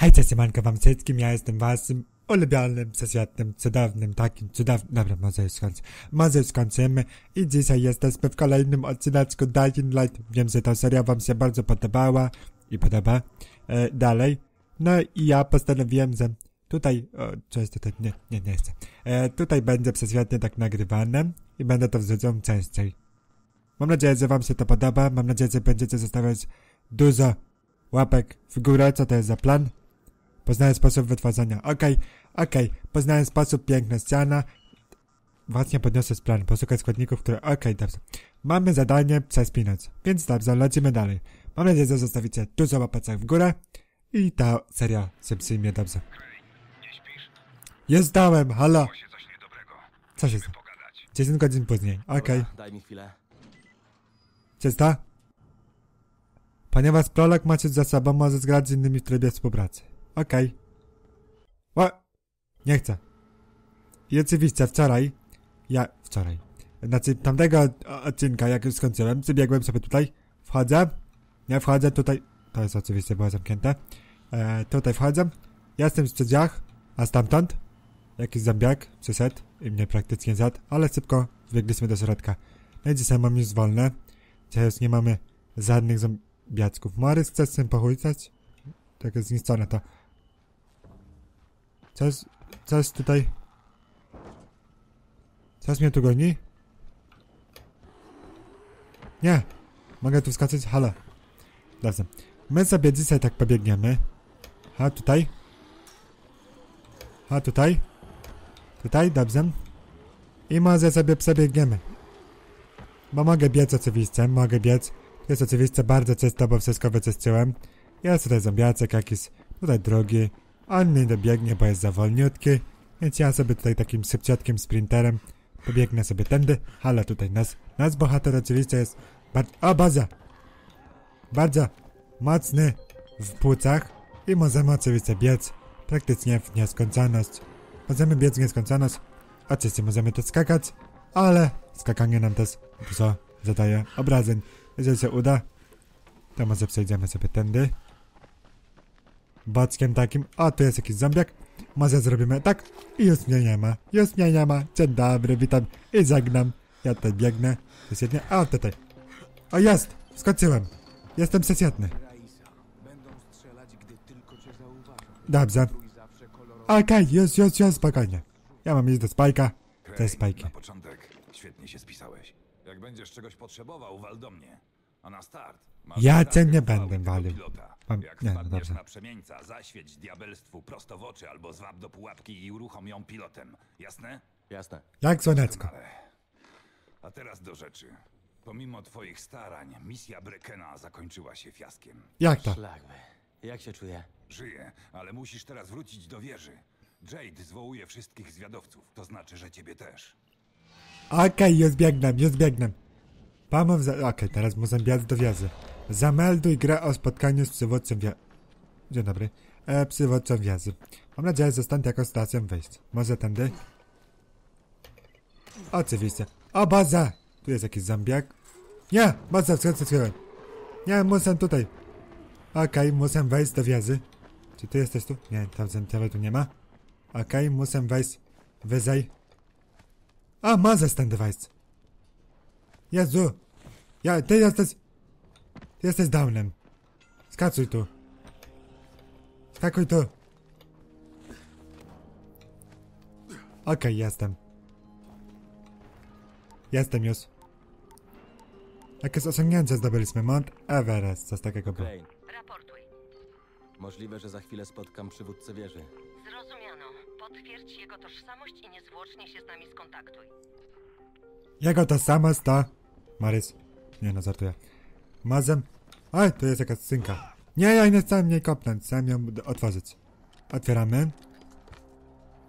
Hej, cześć, siemanko wam wszystkim, ja jestem waszym ulubionym, prześwietnym, cudownym, takim cudownym, dobra, może już skończę, może już skończymy. I dzisiaj jesteśmy w kolejnym odcineczku Dying Light, wiem, że ta seria wam się bardzo podobała i podoba, e, dalej, no i ja postanowiłem, że tutaj, o, co jest tutaj, nie, nie, nie chcę, e, tutaj będzie prześwietnie tak nagrywane i będę to wrzucał częściej. Mam nadzieję, że wam się to podoba, mam nadzieję, że będziecie zostawiać dużo łapek w górę, co to jest za plan? Poznałem sposób wytwarzania. Okej, okej, poznałem sposób piękna ściana. Właśnie podniosę z planu, poszukać składników, które... Okej, dobrze. Mamy zadanie przespinać, więc dobrze, lecimy dalej. Mam nadzieję, że zostawicie dużo łapeczek w górę i ta seria się przyjmie dobrze. Nie śpisz? Jest dałem, halo! Co się stało? pogadać. 10 godzin później, okej. Daj mi chwilę. Czysta? Ponieważ prolog macie za sobą, może zgrać z innymi w trybie współpracy. Okej. Okay. Nie chcę. I oczywiście wczoraj, ja, wczoraj, znaczy tamtego od- odcinka, jak już skończyłem, przybiegłem sobie tutaj, wchodzę, nie wchodzę tutaj, to jest oczywiście było zamknięte, e, tutaj wchodzę, jestem w drzwiach, a stamtąd jakiś zombiak przyszedł i mnie praktycznie zjadł, ale szybko wbiegliśmy do środka. No i dzisiaj mam już wolne, już nie mamy żadnych zombiaczków. Marys, chcesz z tym pochujcać? Tak jest zniszczone to. Coś, coś tutaj... Coś mnie tu goni? Nie! Mogę tu wskoczyć? Halo. Dobrze. My sobie dzisiaj tak pobiegniemy. Ha, tutaj. Ha, tutaj. Tutaj, dobrze. I może sobie przebiegniemy. Bo mogę biec oczywiście, mogę biec. Jest oczywiście bardzo czysto, bo wszystko wyczyściłem. Jest tutaj zombiacek jakiś, tutaj drugi. On nie dobiegnie, bo jest za wolniutki. Więc ja sobie tutaj takim szybciutkim sprinterem pobiegnę sobie tędy. Halo, tutaj nas, nasz bohater oczywiście jest bardzo... O, baza! Bardzo mocny w płucach i możemy oczywiście biec praktycznie w nieskończoność. Możemy biec w nieskończoność. Oczywiście możemy też skakać, ale skakanie nam też dużo zadaje obrażeń. Jeżeli się uda, to może przejdziemy sobie tędy. Boczkiem takim. O, tu jest jakiś zombiak. Może zrobimy tak i już mnie nie ma. Już mnie nie ma. Dzień dobry, witam i żegnam. Ja tutaj biegnę. Jest. O, tutaj. O, jest! Skoczyłem. Jestem zauważą. Dobrze. Okej, już, już, już, spokojnie. Ja mam iść do spajka. To jest spajki. Na początek świetnie się spisałeś. Jak będziesz czegoś potrzebował, wal do mnie. A na start... Ja cię nie będę walił. Pilota. Mam- Jak nie, no wpadniesz dobrze. na przemieńca, zaświeć diabelstwu prosto w oczy albo zwab do pułapki i uruchom ją pilotem. Jasne? Jasne. Jak słoneczko. Ale... A teraz do rzeczy. Pomimo twoich starań, misja Brekena zakończyła się fiaskiem. Jak to? Jak się czuję? Żyje, ale musisz teraz wrócić do wieży. Jade zwołuje wszystkich zwiadowców, to znaczy, że ciebie też. Okej, już biegnę, już biegnę. Pomów za... Okej, teraz muszę biec do wieży. Zamelduj grę o spotkaniu z przywódcą wie... Dzień dobry. E, przywódcą wieży. Mam nadzieję, że stąd jako stacją wyjść. Może tędy? Oczywiście. O, baza! Tu jest jakiś zombiak. Nie! Baza, wskoczyłem. Nie, muszę tutaj. Okej, muszę wejść do wieży. Czy ty jesteś tu? Nie, tam tu nie ma. Okej, muszę wejść wyżej. A, możesz tędy wejść. Jezu! Ja, ty jesteś... Ty jesteś downem. Skacuj tu. Skakuj tu. Okej, jestem. Jestem już. Jakieś osiągnięcie zdobyliśmy. Mount Everest, coś takiego było. Crane. Raportuj. Możliwe, że za chwilę spotkam przywódcę wieży. Zrozumiano. Potwierdź jego tożsamość i niezwłocznie się z nami skontaktuj. Jego to samo sto. Marys. Nie no, żartuję. Mazem. Oj, tu jest jakaś synka. Nie, ja nie chcę mnie kopnąć, chcę ją otworzyć. Otwieramy.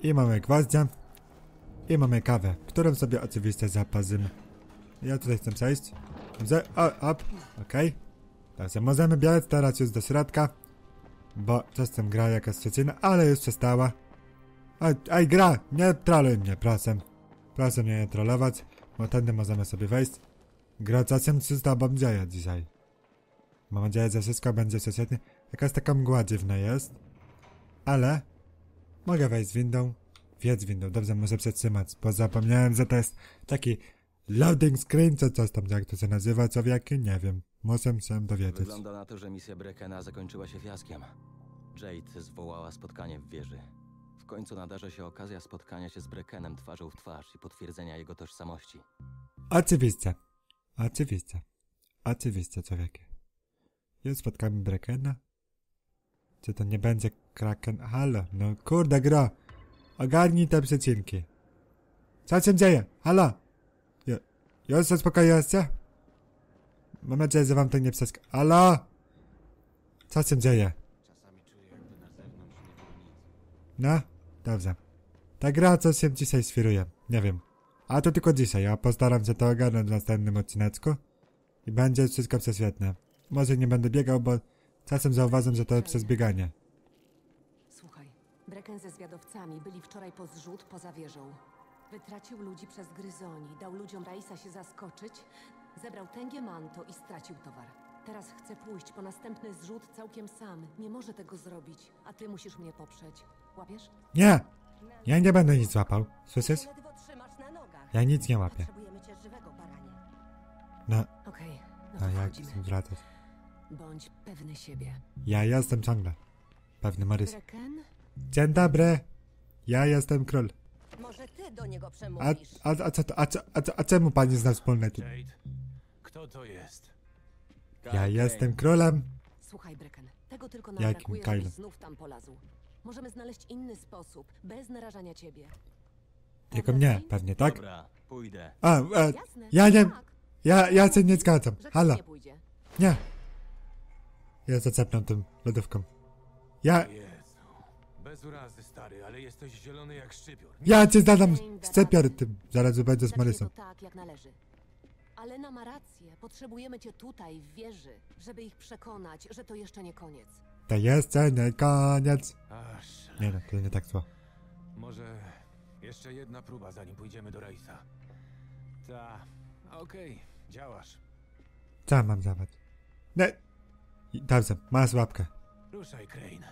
I mamy gwoździa. I mamy kawę, którą sobie oczywiście zapazymy. Ja tutaj chcę przejść. Dobrze, o, op, okej. Dobrze, możemy biec teraz już do środka. Bo czasem gra jakaś przecina, ale już przestała. Ej, ej, gra, nie troluj mnie, proszę. Proszę mnie nie trollować, bo tędy możemy sobie wejść. Gra czasem się z tobą dzieje dzisiaj. Mam nadzieję, że wszystko będzie świetnie. Jakaś taka mgła dziwna jest. ale mogę wejść z windą. Wjedź z windą, dobrze, muszę przetrzymać, bo zapomniałem, że to jest taki loading screen, czy coś tam, jak to się nazywa, co wieki, nie wiem. Muszę się dowiedzieć. Wygląda na to, że misja Brekena zakończyła się fiaskiem. Jade zwołała spotkanie w wieży. W końcu nadarza się okazja spotkania się z Brekenem twarzą w twarz i potwierdzenia jego tożsamości. Oczywiście. Oczywiście. Oczywiście, człowiekie. Już spotkamy Brekena? Czy to nie będzie Kraken? Halo, no kurde gro. Ogarnij te przecinki. Co się dzieje? Halo? Ju- Już się? Mam nadzieję, że wam to nie przeszkadza. Halo? Co się dzieje? No, dobrze. Ta gra coś się dzisiaj świruje. Nie wiem. A to tylko dzisiaj, a postaram się to ogarnąć w następnym odcineczku. I będzie wszystko prześwietne. Może nie będę biegał, bo czasem zauważam, że to jest przez bieganie. Słuchaj, Breken ze zwiadowcami byli wczoraj po zrzut poza wieżą. Wytracił ludzi przez gryzoni, dał ludziom Raisa się zaskoczyć, zebrał tęgie manto i stracił towar. Teraz chce pójść po następny zrzut całkiem sam. Nie może tego zrobić, a ty musisz mnie poprzeć. Łapiesz? Nie! Ja nie będę nic łapał. Słyszysz? Ledwo trzymasz na nogach. Ja nic nie łapię. Potrzebujemy cię żywego, baranie. No, Okej, no a jak wchodzimy. wracać? Bądź pewny siebie. Ja jestem ciągle. Pewny Marys. Breken? Dzień dobry! Ja jestem król. Może ty do niego A, przemówisz. a, a, co to, a, co, a, co- a czemu pani zna wspólne tu? Jade, kto to jest? Ja jestem królem. Słuchaj, Breken, tego tylko nam Jakim brakuje, Kylem? znów tam polazł. Możemy znaleźć inny sposób, bez narażania ciebie. Tylko mnie, pewnie, tak? Dobra, pójdę. A, a, Jasne. ja nie, Tak, ja, ja się nie zgadzam. że Halo, nie pójdzie. nie. Ja zaczepnę tym lodówką. Ja, Jezu. Bez urazy, stary, ale jesteś zielony jak szczypior. ja cię zadam radę. tym. Zaraz będzie z Marysą. to tak, jak należy. Ale na ma rację. Potrzebujemy cię tutaj, w wieży, żeby ich przekonać, że to jeszcze nie koniec. To jeszcze nie koniec. Aż. Nie no, to nie tak zło. Może jeszcze jedna próba, zanim pójdziemy do Raisa. Ta. Okej, działasz. Co mam zawać? Nie. Dobrze, masz łapkę. Ruszaj, Crane.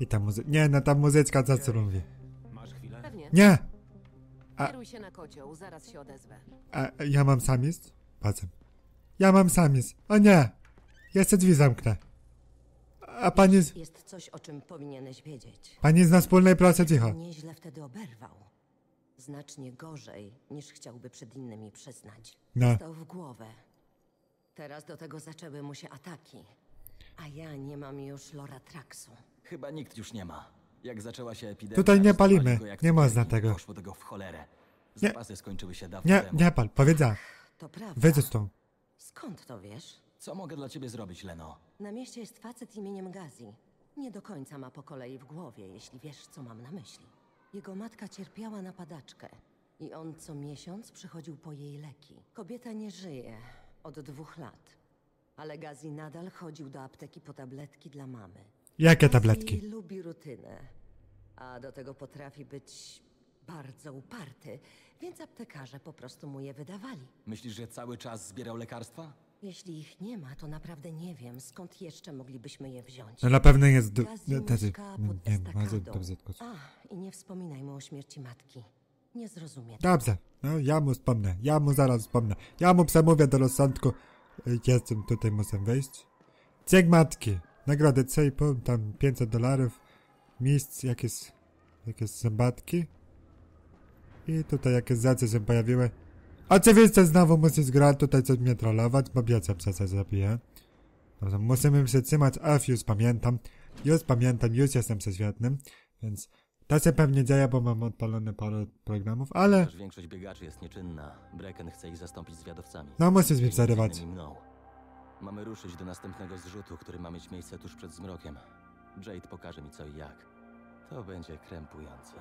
I ta muzyka. Nie no, ta muzyczka co co mówi. Masz chwilę? Pewnie. Nie! A- Kieruj się na kocioł, zaraz się odezwę. A ja mam sam iść? Po co? Ja mam sam iść. O nie! Jeszcze drzwi zamknę. A pani, z- Jest coś, o czym powinieneś wiedzieć. pani zna wspólnej proszę cicho. Nieźle wtedy oberwał. Znacznie gorzej, niż chciałby przed innymi przyznać. No. Stał w głowę. Teraz do tego zaczęły mu się ataki. A ja nie mam już Loratraksu. Chyba nikt już nie ma. Jak zaczęła się epidemia... Tutaj nie palimy. Nie można tego. Poszło tego w cholerę. Nie. Zapasy skończyły się dawno Nie, temu. nie pal, powiedziała. To prawda. Wyjdź stąd. Skąd to wiesz? Co mogę dla ciebie zrobić, Leno? Na mieście jest facet imieniem Gazi. Nie do końca ma po kolei w głowie, jeśli wiesz, co mam na myśli. Jego matka cierpiała na padaczkę i on co miesiąc przychodził po jej leki. Kobieta nie żyje od dwóch lat, ale Gazi nadal chodził do apteki po tabletki dla mamy. Jakie Gazi tabletki? lubi rutynę, a do tego potrafi być bardzo uparty, więc aptekarze po prostu mu je wydawali. Myślisz, że cały czas zbierał lekarstwa? Jeśli ich nie ma, to naprawdę nie wiem, skąd jeszcze moglibyśmy je wziąć. No na pewno jest... Gazi no, tacy- nie estakadą. dobrze. A, i nie wspominaj mu o śmierci matki. Nie zrozumie. Dobrze, no ja mu wspomnę, ja mu zaraz wspomnę. Ja mu przemówię do rozsądku. Jestem tutaj, muszę wejść. Ciek matki. Nagrody 3,5, tam 500 dolarów. Miejsc, jakieś, jakieś zębatki. I tutaj jakieś zacy się pojawiły. Oczywiście znowu musisz grać tutaj coś mnie trollować, bo wiecie się zrobię. Dobrze, musimy przytrzymać F, już pamiętam. Już pamiętam, już jestem prześwietnym, więc to się pewnie dzieje, bo mam odpalone parę programów, ale większość biegaczy jest nieczynna. Breken chce ich zastąpić zwiadowcami. no musisz mi przerywać. mną. Mamy ruszyć do następnego zrzutu, który ma mieć miejsce tuż przed zmrokiem. Jade pokaże mi co i jak. To będzie krępujące.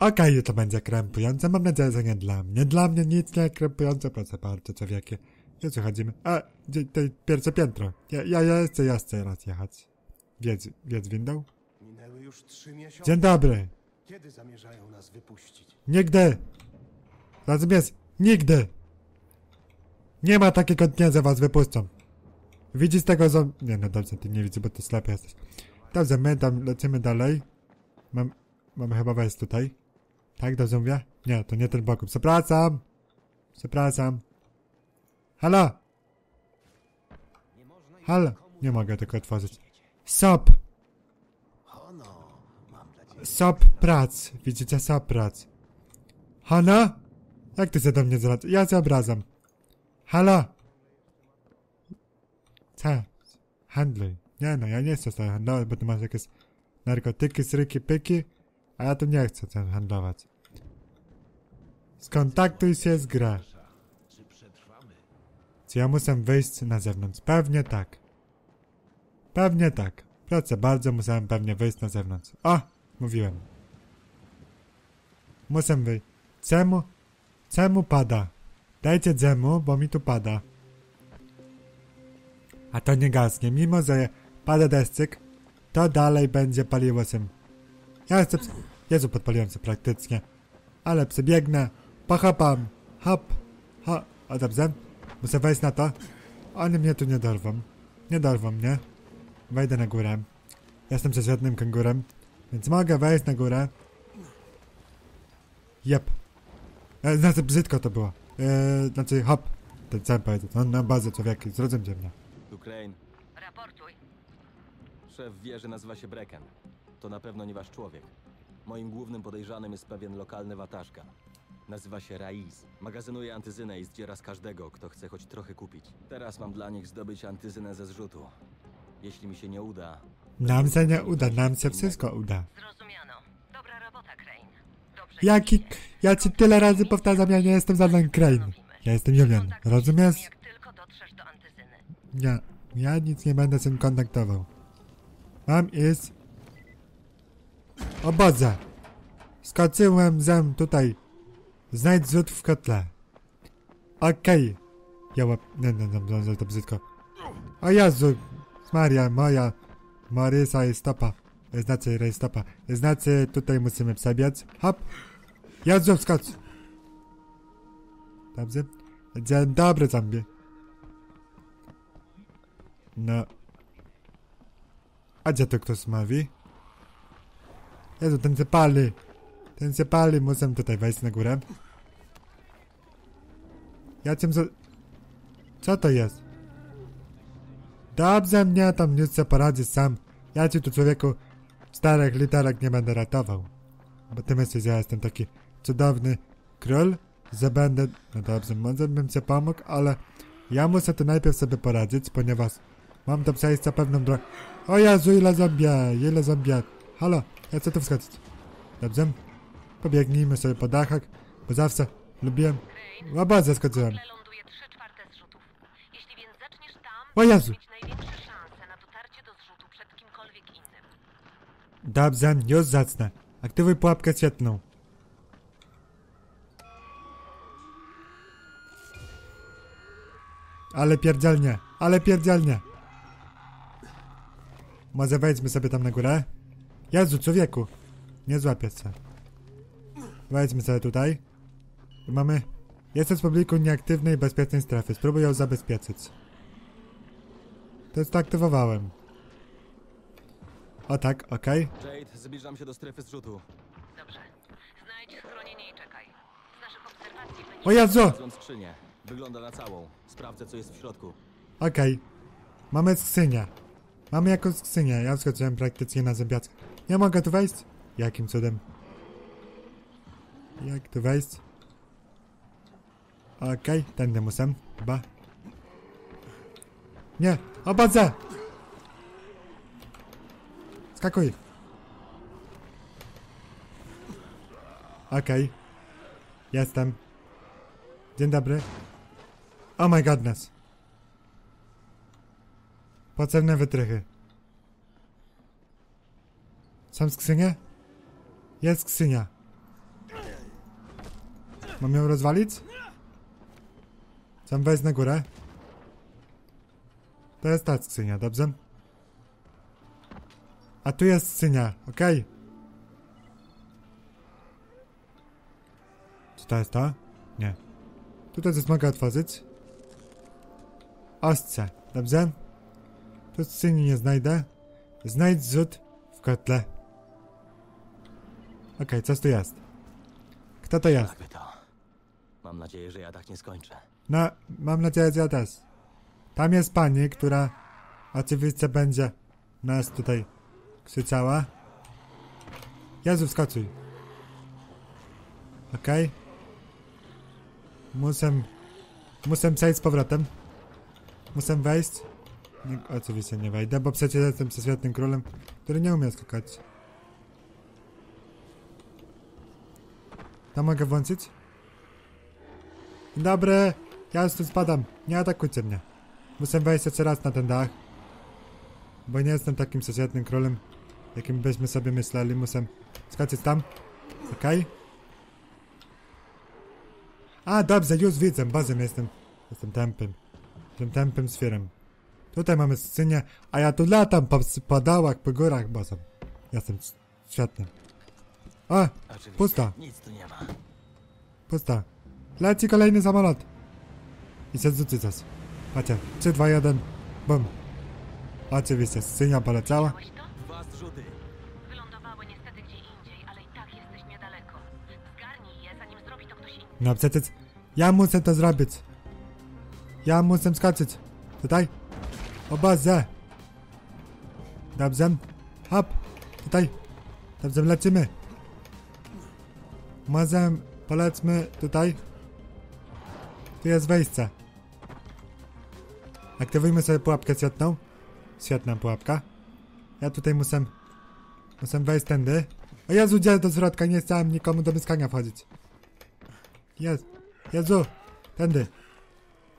Okej, to będzie krępujące, mam nadzieję, że nie dla mnie. Dla mnie nic nie krępujące, proszę bardzo, człowiekie. Już chodzimy. A, gdzie to pierwsze piętro. Ja, ja, ja chcę, ja chcę raz jechać. Wiedz, wiedz windą? Minęły już trzy miesiące. Dzień dobry. Kiedy zamierzają nas wypuścić? Nigdy. Rozumiesz? Nigdy. Nie ma takiego dnia, że was wypuszczą. Widzisz tego zom... Nie no dobrze, ty nie widzisz, bo ty ślepy jesteś. Dobrze, my tam lecimy dalej. Mam... Mamy chyba wejść tutaj. Tak, dobrze mówię? Nie, to nie ten boku. Przepraszam! Przepraszam. Halo! Halo! Nie mogę tego otworzyć. Sop! Sop prac. Widzicie, sop prac. Halo? Jak ty się do mnie zwracasz? Ja się obrażam. Halo? Co? Handluj. Nie no, ja nie chcę sobie handlować, bo ty masz jakieś narkotyki, sryki, pyki, a ja tu nie chcę tam handlować. Skontaktuj się z grę. Czy ja muszę wyjść na zewnątrz? Pewnie tak. Pewnie tak. Proszę bardzo, musiałem pewnie wyjść na zewnątrz. O! Mówiłem. Muszę wyjść. Czemu? Czemu pada? Dajcie dzemu, bo mi tu pada. A to nie gasnie. Mimo, że pada deszczyk, to dalej będzie paliło się. Ja chcę... Jezu, podpaliłem się praktycznie. Ale przebiegnę. Pochopam. Hop. Ho. O, dobrze. Muszę wejść na to. Oni mnie tu nie dorwą. Nie dorwą mnie. Wejdę na górę. Jestem przeciętnym kangurem, więc mogę wejść na górę. Jep. E, znaczy, brzydko to było. E, znaczy, hop. Ten chciałem powiedzieć. No, na bazę człowieki. Zrozumcie mnie. Tu Crane. Raportuj. Szef wieży nazywa się Brecken. To na pewno nie wasz człowiek. Moim głównym podejrzanym jest pewien lokalny wataszka. Nazywa się Raiz. Magazynuje antyzynę i zdziera z każdego, kto chce choć trochę kupić. Teraz mam dla nich zdobyć antyzynę ze zrzutu. Jeśli mi się nie uda... Nam się nie uda, nam się wszystko uda. Zrozumiano. Dobra robota, Crane. Dobrze. Jaki... Ja ci tyle razy powtarzam, ja nie jestem żaden Crane. Ja jestem Julian. Rozumiesz? z nami, Jak tylko dotrzesz do antyzyny. Nie. Ja nic nie będę z tym kontaktował. Mam iść... Oboze. Skoczyłem zem tutaj. Znajdź zrzut w kotle. Okej. Ja łap... Nie, nie, nie, nie, to brzydko. O Jezu. Maria, moja. Marysa jest stopa. Znaczy, rejstopa. Znaczy, tutaj musimy przebiec. Hop. Jezu, skocz. Dobrze? Dzień dobry, zombie. No. A gdzie to ktoś mówi? Jezu, ten się pali. Ten się pali, muszę tutaj wejść na górę. Ja cię za... Co to jest? Dobrze mnie tam już sobie poradzić sam. Ja ci tu człowieku czterech literek nie będę ratował. Bo ty myślisz, ja jestem taki cudowny król, że będę... No dobrze, może bym ci pomógł, ale ja muszę tu najpierw sobie poradzić, ponieważ mam do przejścia pewną drogę. O Jezu, ile zombie, ile zombie. Halo, ja chcę tu wskoczyć. Dobrze? Pobiegnijmy sobie po dachach, bo zawsze lubiłem... O Boże, skoczyłem. Tle ląduje 3 czwarte zrzutów. Jeśli więc zaczniesz tam, O Jezu. na. Dobrze, już zacznę. Aktywuj pułapkę świetną. Ale pierdzielnie, ale pierdzielnie. Może wejdźmy sobie tam na górę? Jezu, człowieku. Nie złapię się. Wejdźmy sobie tutaj. Mamy... Jesteś w pobliku nieaktywnej, bezpiecznej strefy. Spróbuj ją zabezpieczyć. To jest to aktywowałem. O tak, okej. Jade, zbliżam się do strefy zrzutu. Dobrze. Znajdź schronienie i czekaj. Z naszych obserwacji wynika... O Jezu! Znalazłem skrzynię. Wygląda na całą. Sprawdzę, co jest w środku. Okej. Mamy skrzynię. Mamy jakąś skrzynię. Ja wskoczyłem praktycznie na zębiackę. Nie mogę tu wejść? Jakim cudem? Jak tu wejść? Okej, tędy muszę. Chyba. Nie! Obodzę! Skakuj! Okej. Jestem. Dzień dobry. Oh my godness. Potrzebne wytrychy. Są skrzynie? Jest skrzynia. Mam ją rozwalić? Chcę wejść na górę. To jest ta skrzynia, dobrze? A tu jest skrzynia, okej. Czy to jest to? Nie. Tutaj coś mogę otworzyć. Ostrze, dobrze? Tu skrzyni nie znajdę. Znajdź zrzut w kotle. Okej, coś tu jest. Kto to jest? To. Mam nadzieję, że ja tak nie skończę. No, mam nadzieję, że ja też. Tam jest pani, która oczywiście będzie nas tutaj krzyczała. Jezu, wskacuj. Okej. Muszę... Muszę przejść z powrotem. Muszę wejść. Nie, oczywiście nie wejdę, bo przecież jestem prześwietnym królem, który nie umie skakać. To mogę włączyć? Dzień dobry, ja już tu spadam. Nie atakujcie mnie. Muszę wejść jeszcze raz na ten dach. Bo nie jestem takim przeciętnym królem, jakim byśmy sobie myśleli. Muszę skoczyć tam. Okej. A, dobrze, już widzę. Bazem jestem. Jestem tępym. Tym tępym świerem. Tutaj mamy skrzynię, a ja tu latam po, po dołach, po górach bazem. Jestem s- świetny. O, Oczywiście. Pusta. Nic tu nie ma. Pusta. Leci kolejny samolot. I się zrzuci coś. Macie. 3, 2, 1. Bum. Oczywiście, skrzynia poleciała. Widziałeś to? Dwa zrzuty. Wylądowały niestety gdzie indziej, ale i tak jesteś niedaleko. Zgarnij je, zanim zrobi to ktoś inny. No przecież ja muszę to zrobić. Ja muszę skoczyć. Tutaj. O Boże. Dobrze. Hop. Tutaj. Dobrze, lecimy. Może polećmy tutaj. Tu jest wejście. Aktywujmy sobie pułapkę świetną. Świetna pułapka. Ja tutaj muszę... Muszę wejść tędy. O Jezu, gdzie do środka? Nie chciałem nikomu do mieszkania wchodzić. Jest. Jezu. Tędy.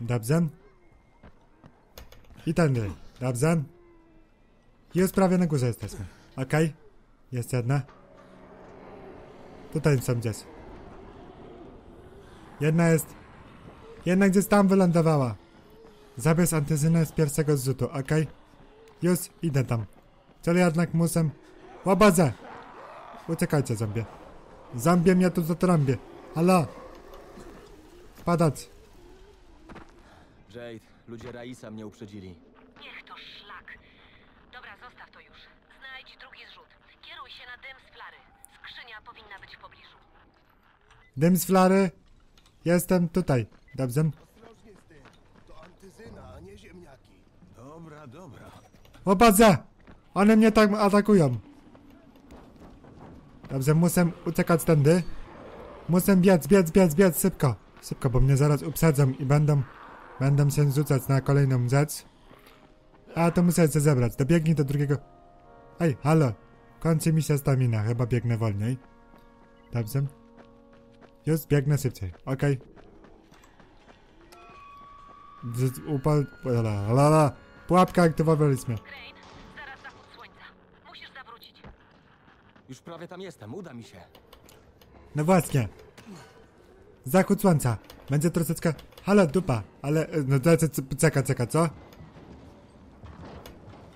Dobrze. I tędy. Dobrze. Już prawie na górze jesteśmy. Okej. Jest jedna. Tutaj są gdzieś. Jedna jest... Jedna gdzieś tam wylądowała. Zabierz antyzynę z pierwszego zrzutu, okej? Już idę tam. Czyli jednak muszę... Łabazę! Uciekajcie, zombie. Zombie mnie tu zatrąbię. Halo! Spadać. Jade, ludzie Raisa mnie uprzedzili. Niech to szlak. Dobra, zostaw to już. Znajdź drugi zrzut. Kieruj się na dym z flary. Skrzynia powinna być w pobliżu. Dym z flary. Jestem tutaj. Dobrze? Ostrożnie z tym. To antyzyna, a nie ziemniaki. Dobra, dobra. Łabazę! One mnie tak atakują. Dobrze, muszę uciekać tędy. Muszę biec, biec, biec, biec, szybko. Szybko, bo mnie zaraz upsadzą i będą... Będą się rzucać na kolejną rzecz. A, to muszę się zebrać. Dobiegnij do drugiego... Ej, halo. Kończy mi się stamina, chyba biegnę wolniej. Dobrze. Już biegnę szybciej, okej. Okay. Upal... La, la, la. Pułapkę aktywowaliśmy. Crane, zaraz zachód słońca. Musisz zawrócić. Już prawie tam jestem, uda mi się. No właśnie. Zachód słońca. Będzie troszeczkę... Halo, dupa. Ale... e, No czeka, czeka, co?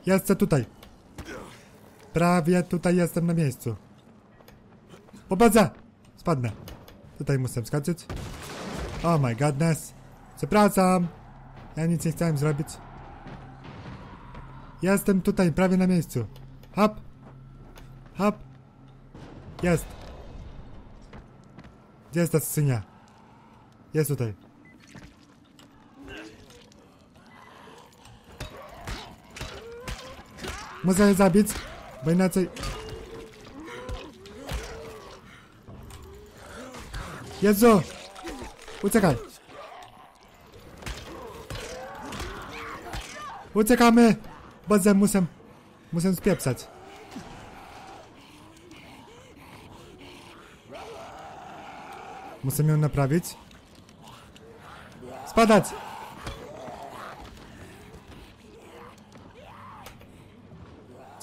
Jestem tutaj. Prawie tutaj jestem na miejscu. Popadza! Spadnę. Tutaj muszę skoczyć. Oh my godness. Przepraszam. Ja nic nie chciałem zrobić. Jestem tutaj, prawie na miejscu. Hop. Hop. Jest. Gdzie jest ta skrzynia? Jest tutaj. Muszę je zabić, bo inaczej... Jezu! Uciekaj! Uciekamy! Boże, muszę... Muszę spieprzać. Muszę ją naprawić. Spadać!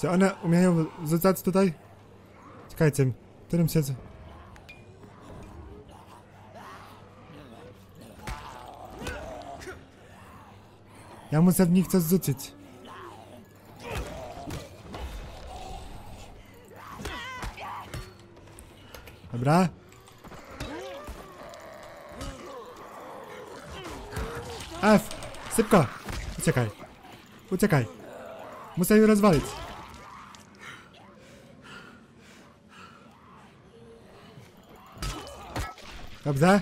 Czy one umieją rzucać tutaj? Czekajcie, którym się... Ja muszę w nich coś rzucić. Dobra. F! Szybko! Uciekaj. Uciekaj. Muszę ją rozwalić. Dobrze.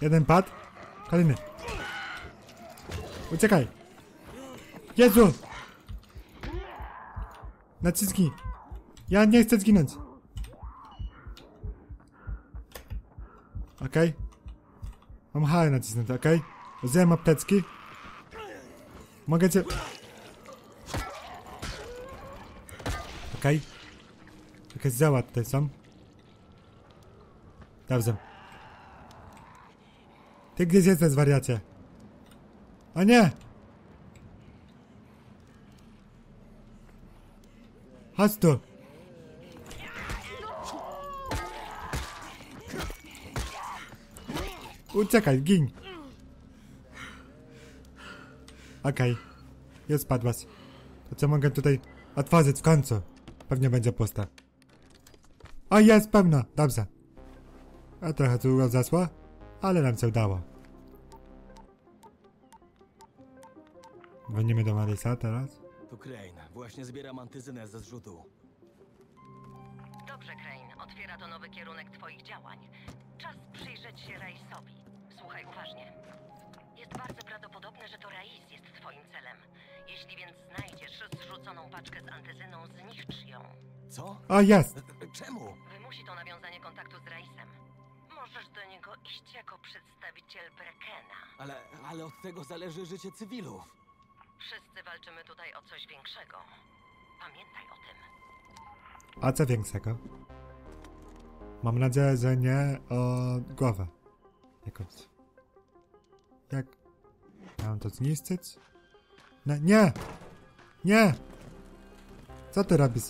Jeden pad. Kolejny. Uciekaj. Jezu! Naciski. Ja nie chcę zginąć. Okej. Mam H nacisnąć, okej? Wziąłem apteczki. Mogę cię... Okej. Jakaś zała tutaj są. Dobrze. Ty gdzieś jesteś, wariacie. O nie! Chodź tu. Uciekaj, gin. Okej. Jest spadłaś. To co mogę tutaj otworzyć w końcu? Pewnie będzie pusta. O, jest pełna. Dobrze. A trochę długo zasła, ale nam się udało. Dzwonimy do Marisa teraz. Tu Crane. Właśnie zbieram antyzynę ze zrzutu. Dobrze, Crane. Otwiera to nowy kierunek twoich działań. Czas przyjrzeć się Raisowi. Słuchaj uważnie. Jest bardzo prawdopodobne, że to Rais jest twoim celem. Jeśli więc znajdziesz zrzuconą paczkę z antyzyną, zniszcz ją. Co? O, jest! Czemu? Wymusi to nawiązanie kontaktu z Raisem. Możesz do niego iść jako przedstawiciel Brekena. Ale, ale od tego zależy życie cywilów. Wszyscy walczymy tutaj o coś większego. Pamiętaj o tym. A co większego? Mam nadzieję, że nie o głowę. Jakąś. Jak? Mam to zniszczyć? No, nie! Nie! Co ty robisz?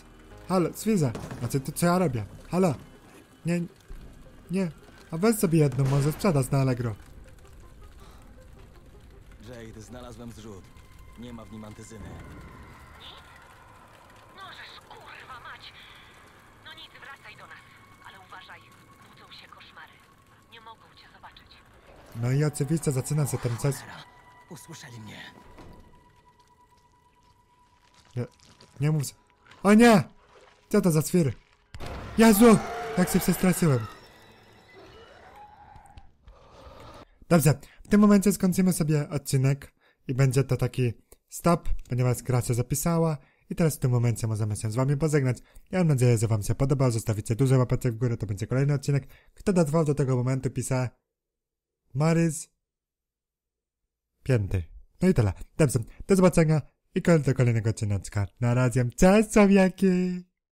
Halo, Swiza! Znaczy, to co ja robię? Halo! Nie, nie. A weź sobie jedną, może sprzedasz na Allegro. Jade, znalazłem zrzut. Nie ma w nim antyzyny. Możesz, kurwa mać! No nic, wracaj do nas. Ale uważaj, budzą się koszmary. Nie mogą cię zobaczyć. No i oczywiście zaczyna się tam coś... Cholera, usłyszeli mnie. Nie, nie mów... O nie! Co to za świry? Jezu! Jak się przestraszyłem. Dobrze, w tym momencie skończymy sobie odcinek i będzie to taki stop, ponieważ gra się zapisała i teraz w tym momencie możemy się z wami pożegnać. Ja mam nadzieję, że wam się podobał, zostawicie dużo łapeczek w górę, to będzie kolejny odcinek. Kto dotrwał do tego momentu, pisze Marys Pięty. No i tyle. Dobrze, do zobaczenia i do kolejnego odcineczka. Na razie, cześć, sowiaki!